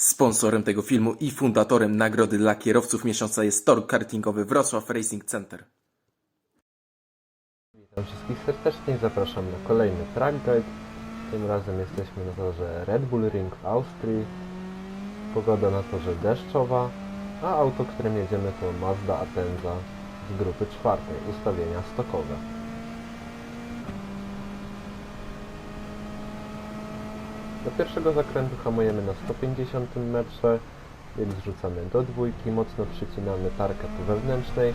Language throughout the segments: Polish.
Sponsorem tego filmu i fundatorem nagrody dla kierowców miesiąca jest tor kartingowy Wrocław Racing Center. Witam wszystkich serdecznie i zapraszam na kolejny track guide. Tym razem jesteśmy na torze Red Bull Ring w Austrii. Pogoda na torze deszczowa, a auto, którym jedziemy to Mazda Atenza z grupy czwartej, ustawienia stokowe. Do pierwszego zakrętu hamujemy na 150 metrze, więc zrzucamy do dwójki, mocno przycinamy tarkę po wewnętrznej,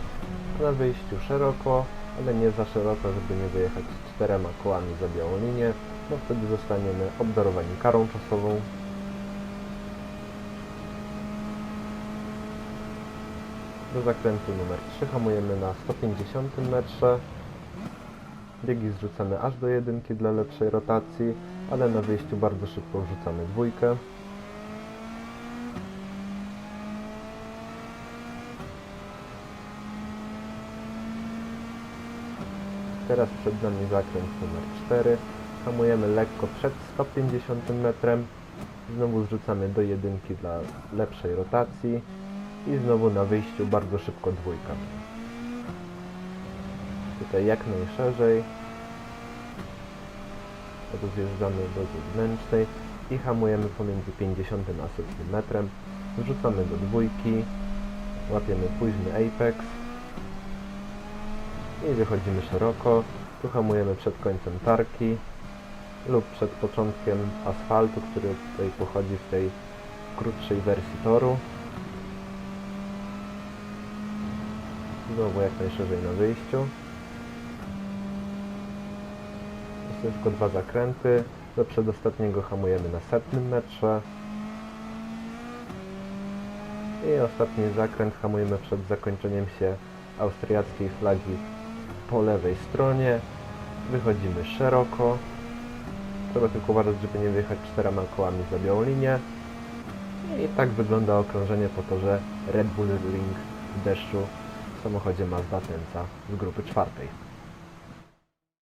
a na wyjściu szeroko, ale nie za szeroko, żeby nie wyjechać czterema kołami za białą linię, bo wtedy zostaniemy obdarowani karą czasową. Do zakrętu numer 3 hamujemy na 150 metrze. Biegi zrzucamy aż do jedynki dla lepszej rotacji, ale na wyjściu bardzo szybko wrzucamy dwójkę. Teraz przed nami zakręt numer 4. Hamujemy lekko przed 150 metrem. Znowu zrzucamy do jedynki dla lepszej rotacji. I znowu na wyjściu bardzo szybko dwójka. Tutaj jak najszerzej. Rozjeżdżamy do zewnętrznej i hamujemy pomiędzy 50 a 100 metrem. Wrzucamy do dwójki. Łapiemy późny apex i wychodzimy szeroko. Tu hamujemy przed końcem tarki lub przed początkiem asfaltu, który tutaj pochodzi w tej krótszej wersji toru. Znowu jak najszerzej na wyjściu. Tylko dwa zakręty. Do przedostatniego hamujemy na setnym metrze. I ostatni zakręt hamujemy przed zakończeniem się austriackiej flagi po lewej stronie. Wychodzimy szeroko. Trzeba tylko uważać, żeby nie wyjechać czterema kołami za białą linię. I tak wygląda okrążenie po torze Red Bull Ring w deszczu w samochodzie Mazda Tenza z grupy czwartej.